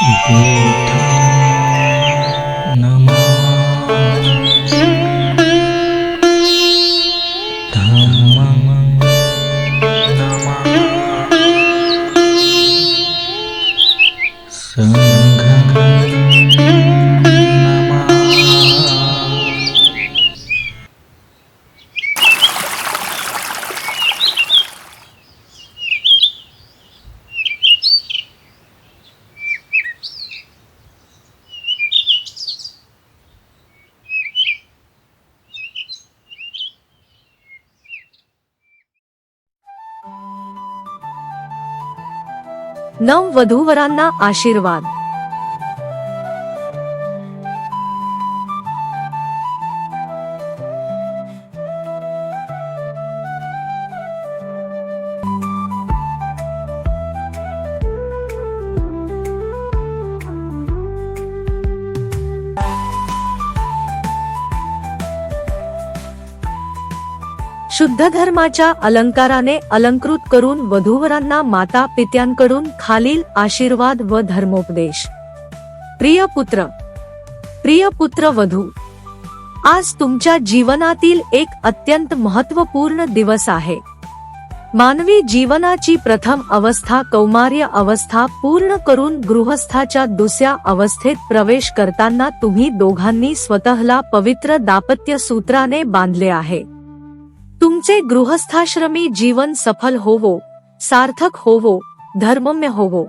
y नव वधूवरांना आशीर्वाद. शुद्ध धर्माच्या अलंकाराने अलंकृत करून वधूवरांना माता पित्यांकडून खालील आशीर्वाद व धर्मोपदेश. प्रिय पुत्र प्रिय पुत्र वधू आज तुमच्या जीवनातील एक अत्यंत महत्त्वपूर्ण दिवस आहे. मानवी जीवनाची प्रथम अवस्था कौमार्य अवस्था पूर्ण करून गृहस्थाच्या दुसऱ्या अवस्थेत प्रवेश करताना तुम्ही दोघांनी स्वतःला पवित्र दापत्य सूत्राने बांधले आहे. तुमचे गृहस्थाश्रमी जीवन सफल होवो सार्थक होवो धर्मम्य होवो.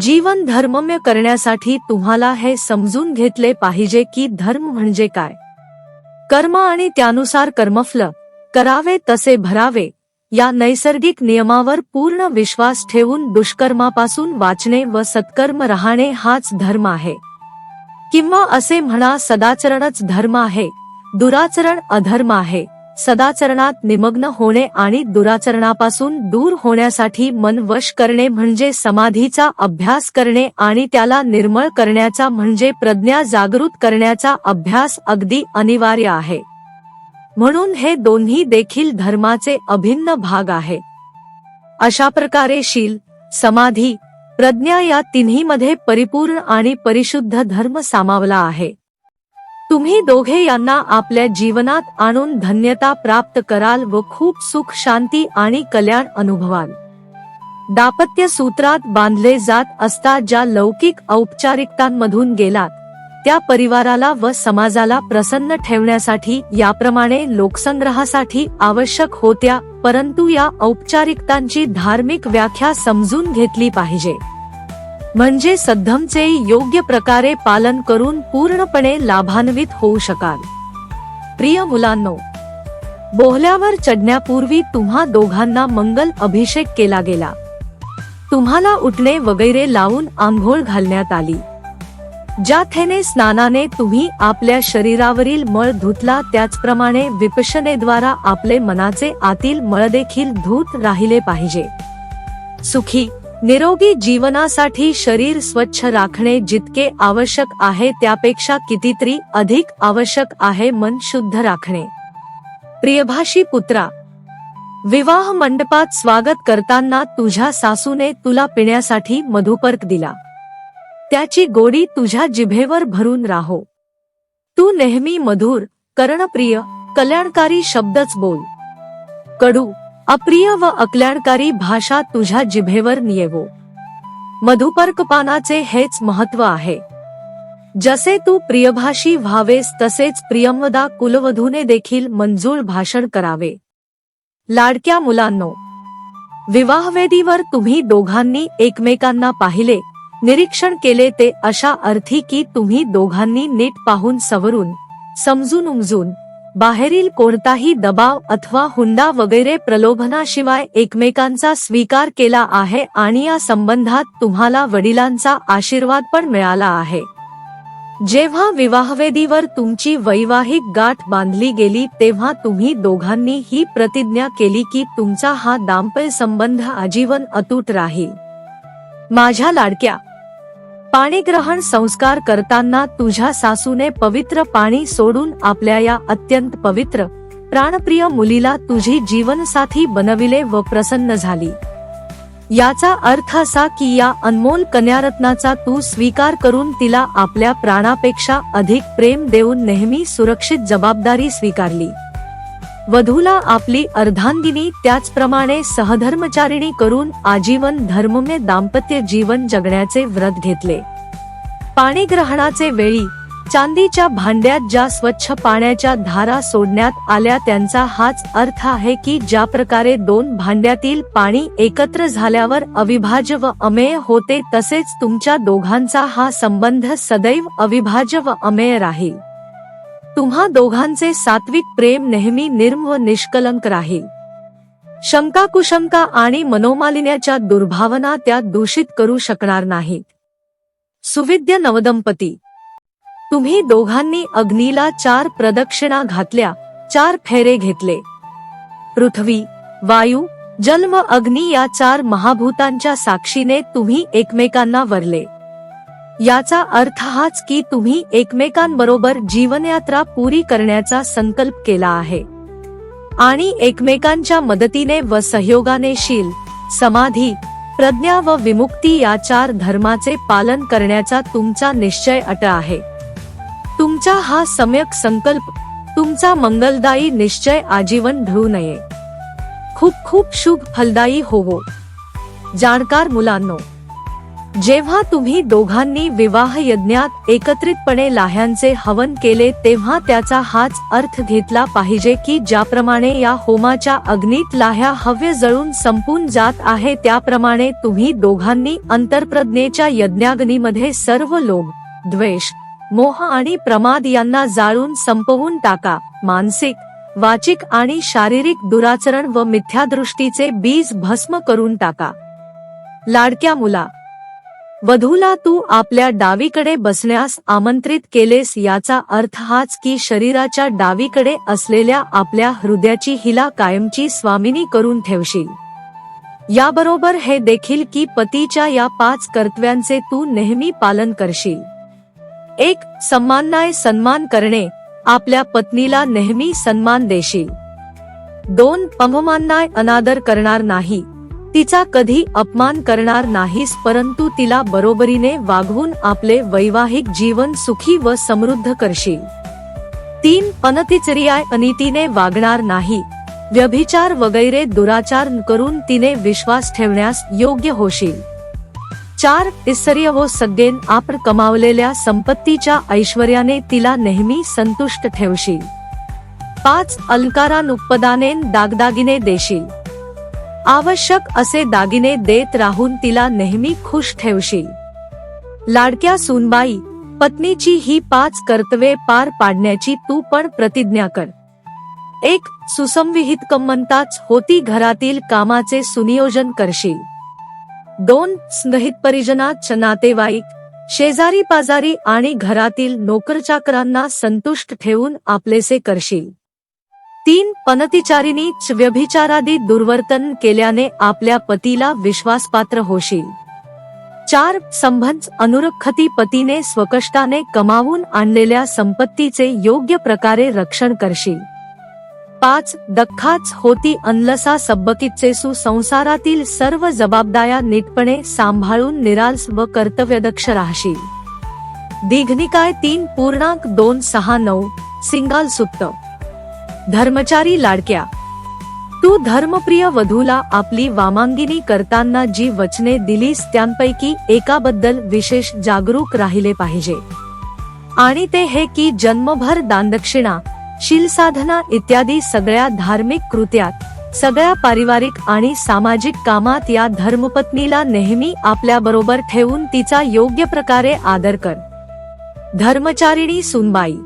जीवन धर्मम्य करण्यासाठी तुम्हाला हे समजून घेतले पाहिजे की धर्म म्हणजे काय. कर्म आणि त्यानुसार कर्मफल करावे तसे भरावे या नैसर्गिक नियमावर पूर्ण विश्वास ठेवून दुष्कर्मापासून वाचणे व सत्कर्म राहणे हाच धर्म आहे. किंवा असे म्हणा सदाचरणच धर्म आहे दुराचरण अधर्म आहे. सदाचरणात निमग्न होणे आणि दुराचरणापासून दूर होण्यासाठी मन वश करणे म्हणजे समाधीचा अभ्यास करणे आणि त्याला निर्मळ करण्याचा म्हणजे प्रज्ञा जागृत करण्याचा अभ्यास अगदी अनिवार्य आहे. म्हणून हे दोन्ही देखील धर्माचे अभिन्न भाग आहे. अशा प्रकारे शील समाधी प्रज्ञा या तिन्हीमध्ये परिपूर्ण आणि परिशुद्ध धर्म सामावला आहे. तुम्ही दोघे यांना आपल्या जीवनात आणून धन्यता प्राप्त कराल व खूप सुख शांती आणि कल्याण अनुभवाल. दापत्य सूत्रात बांधले जात असता ज्या लौकिक औपचारिकतांमधून गेलात त्या परिवाराला व समाजाला प्रसन्न ठेवण्यासाठी याप्रमाणे लोकसंग्रहासाठी आवश्यक होत्या परंतु या औपचारिकतांची धार्मिक व्याख्या समजून घेतली पाहिजे. म्हणजे सद्धमचे योग्य प्रकारे पालन करून पूर्णपणे लाभान्वित होऊ शकाल. प्रिय मुलांनो बोहल्यावर चढण्यापूर्वी तुम्हा दोघांना मंगल अभिषेक केला गेला. तुम्हाला उठणे वगैरे लावून आंघोळ घालण्यात आली. ज्याथेने स्नानाने तुम्ही आपल्या शरीरावरील मळ धुतला त्याचप्रमाणे विपशनेद्वारा आपले मनाचे आतील मळ देखील धूत राहिले पाहिजे. सुखी निरोगी जीवनासाठी शरीर स्वच्छ राखणे जितके आवश्यक आहे त्यापेक्षा कितीतरी अधिक आवश्यक आहे मन शुद्ध राखणे. प्रियभाषी पुत्रा विवाह मंडपात स्वागत करताना तुझ्या सासूने तुला पिण्यासाठी मधुपर्क दिला. त्याची गोडी तुझ्या जिभेवर भरून राहो. तू नेहमी मधुर कर्णप्रिय कल्याणकारी शब्दच बोल. कडू अप्रिय व अकल्याणकारी भाषा तुझ्या जिभेवर नियेवो. मधुपर्कपानाचे हेच महत्त्व आहे. जसे तू प्रियभाषी व्हावेस तसेच प्रियमदा कुलवधूने देखील मंजूळ भाषण करावे. लाडक्या मुलांनो विवाहवेदीवर तुम्ही दोघांनी एकमेकांना पाहिले निरीक्षण केले ते अशा अर्थी की तुम्ही दोघांनी नीट पाहून सवरून समजून उमजून बाहेरील कोणताही दबाव अथवा हुंडा वगैरे प्रलोभनाशिवाय एकमेकांचा स्वीकार केला आहे आणि या संबंधात तुम्हाला वडिलांचा आशीर्वाद पण मिळाला आहे. जेव्हा विवाहवेदीवर तुमची वैवाहिक गाठ बांधली गेली तेव्हा तुम्ही दोघांनी ही प्रतिज्ञा केली की तुमचा हा दाम्पय संबंध आजीवन अतूट राहील. माझ्या लाडक्या पाणीग्रहण संस्कार करताना तुझ्या सासूने पवित्र पाणी सोडून आपल्या या अत्यंत पवित्र प्राणप्रिय मुलीला तुझी जीवनसाथी बनविले व प्रसन्न झाली. याचा अर्थ असा की या अनमोल कन्यारत्नाचा तू स्वीकार करून तिला आपल्या प्राणापेक्षा अधिक प्रेम देऊन नेहमी सुरक्षित जबाबदारी स्वीकारली. वधूला आपली अर्धांगिनी त्याचप्रमाणे सहधर्मचारिणी करून आजीवन धर्ममय दाम्पत्य जीवन जगण्याचे व्रत घेतले. पाणीग्रहणाचे वेळी चांदीच्या भांड्यात ज्या स्वच्छ पाण्याच्या धारा सोडण्यात आल्या त्यांचा हाच अर्थ आहे की ज्या प्रकारे दोन भांड्यातील पाणी एकत्र झाल्यावर अविभाज्य व अमेय होते तसेच तुमच्या दोघांचा हा संबंध सदैव अविभाज्य व अमेय राहील. तुम्हा दोघांचे सात्विक प्रेम नेहमी निर्म व निष्कलंक राहील. शंका कुशंका आणि मनोमालिन्याच्या दुर्भावना त्या दूषित करू शकणार नाहीत. सुविद्य नवदंपती. तुम्ही दोघांनी अग्नीला चार प्रदक्षिणा घातल्या चार फेरे घेतले. पृथ्वी वायू जन्म अग्नी या चार महाभूतांच्या साक्षीने तुम्ही एकमेकांना वरले. याचा अर्थ हाच की तुम्ही एकमेकांबरोबर जीवनयात्रा पुरी करण्याचा संकल्प केला आहे. आणि एकमेकांच्या मदतीने व सहयोगाने शील समाधी प्रज्ञा व विमुक्ती या चार धर्माचे पालन करण्याचा तुमचा निश्चय अट आहे. तुमचा हा सम्यक संकल्प तुमचा मंगलदायी निश्चय आजीवन ढळू नये. खूप खूप शुभ फलदायी होवो. जाणकार मुलांनो जेव्हा तुम्ही दोघांनी विवाह यज्ञात एकत्रितपणे लाह्यांचे हवन केले तेव्हा त्याचा हाच अर्थ घेतला पाहिजे की ज्याप्रमाणे या होमाच्या अग्नीत लाह्या हव्य जळून संपून जात आहे त्याप्रमाणे तुम्ही दोघांनी अंतरप्रज्ञेच्या यज्ञाग्नीमध्ये सर्व लोभ द्वेष मोह आणि प्रमाद यांना जाळून संपवून टाका. मानसिक वाचिक आणि शारीरिक दुराचरण व मिथ्यादृष्टीचे बीज भस्म करून टाका. लाडक्या मुला वधूला तू आपल्या डावीकडे बसण्यास आमंत्रित केलेस याचा अर्थ हाच की शरीराच्या डावीकडे असलेल्या आपल्या हृदयाची हिला कायमची स्वामिनी करून ठेवशील. याबरोबर हे देखील की पतीच्या या पाच कर्तव्यांचे तू नेहमी पालन करशील. एक सन्माननाय सन्मान करणे आपल्या पत्नीला नेहमी सन्मान देशील. दोन अवमानाय अनादर करणार नाही. तिचा कधी अपमान करणार नाहीस परंतु तिला बरोबरीने वागवून आपले वैवाहिक जीवन सुखी व समृद्ध करशील. तीन अनतिचर्याय अनितीने वागणार नाही. व्यभिचार वगैरे दुराचार करून तिने विश्वास ठेवण्यास योग्य होशील. चार ऐश्वर्य व हो सगेन आपण कमावलेल्या संपत्तीच्या ऐश्वर्याने तिला नेहमी संतुष्ट ठेवशील. पाच अलकारानुपदाने दागदागिने देशील. आवश्यक असे दागिने देत राहून तिला नेहमी खुश ठेवशील. लाडक्या सुनबाई पत्नीची ही पाच कर्तव्ये पार पाडण्याची तू पण प्रतिज्ञा कर. एक सुसंविहित कमंताच होती घरातील कामाचे सुनियोजन करशील. दोन स्नेहित परिजनात नातेवाईक शेजारी पाजारी आणि घरातील नोकरचाकरांना संतुष्ट ठेवून आपलेसे करशील. तीन पनतिचारिणी व्यभिचारादी दुर्वर्तन केल्याने आपल्या पतीला विश्वासपात्र होशील. चार संबंध अनुरखती पतीने स्वकष्टाने कमावून आणलेल्या संपत्तीचे योग्य प्रकारे रक्षण करशील. पाच दख्खाच होती अनलसा सब्बकीचे सुसंसारातील सर्व जबाबदाऱ्या नीटपणे सांभाळून निराल्स व कर्तव्यदक्ष राहशील. दीघनिकाय तीन पूर्णांक दोन सहा नऊ सिंगाल सुप्त धर्मचारी लाडक्या. तू धर्मप्रिय वधूला आपली वामांगिनी करताना जी वचने दिलीस त्यांपैकी एकाबद्दल विशेष जागरूक राहिले पाहिजे. आणि ते हे की जन्मभर दानदक्षिणा शीलसाधना इत्यादी सगळ्या धार्मिक कृत्यात सगळ्या पारिवारिक आणि सामाजिक कामात या धर्मपत्नीला नेहमी आपल्या बरोबर ठेवून तिचा योग्य प्रकारे आदर कर. धर्मचारिणी सुनबाई.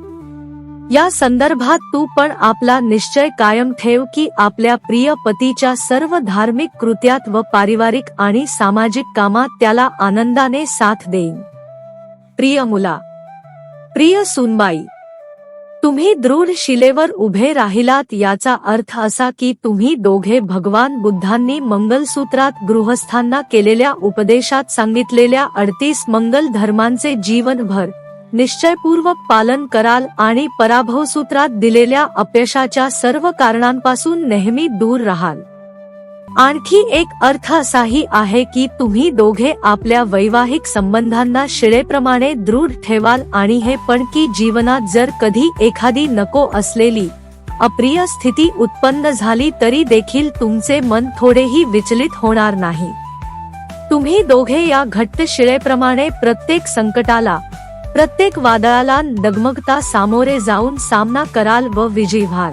या संदर्भात तू पण आपला निश्चय कायम ठेव की आपल्या प्रिय पतीच्या सर्व धार्मिक कृत्यात व पारिवारिक आणि सामाजिक कामात त्याला आनंदाने साथ देईन. प्रिय मुला प्रिय सुनबाई तुम्ही दृढ शिलेवर उभे राहिलात याचा अर्थ असा की तुम्ही दोघे भगवान बुद्धांनी मंगलसूत्रात गृहस्थांना केलेल्या उपदेशात सांगितलेल्या अडतीस मंगल धर्मांचे जीवनभर निश्चयपूर्वक पालन कराल आणि पराभव सूत्रात दिलेल्या अपयशाच्या सर्व कारणांपासून नेहमी दूर राहाल. आणखी एक अर्थ असाही आहे की तुम्ही दोघे आपल्या वैवाहिक संबंधांना शिळेप्रमाणे दृढ ठेवाल आणि हे पण की जीवनात जर कधी एखादी नको असलेली अप्रिय स्थिती उत्पन्न झाली तरी देखील तुमचे मन थोडेही विचलित होणार नाही. तुम्ही दोघे या घट्ट शिळेप्रमाणे प्रत्येक संकटाला प्रत्येक वादळाला डगमगता सामोरे जाऊन सामना कराल व विजयी व्हाल.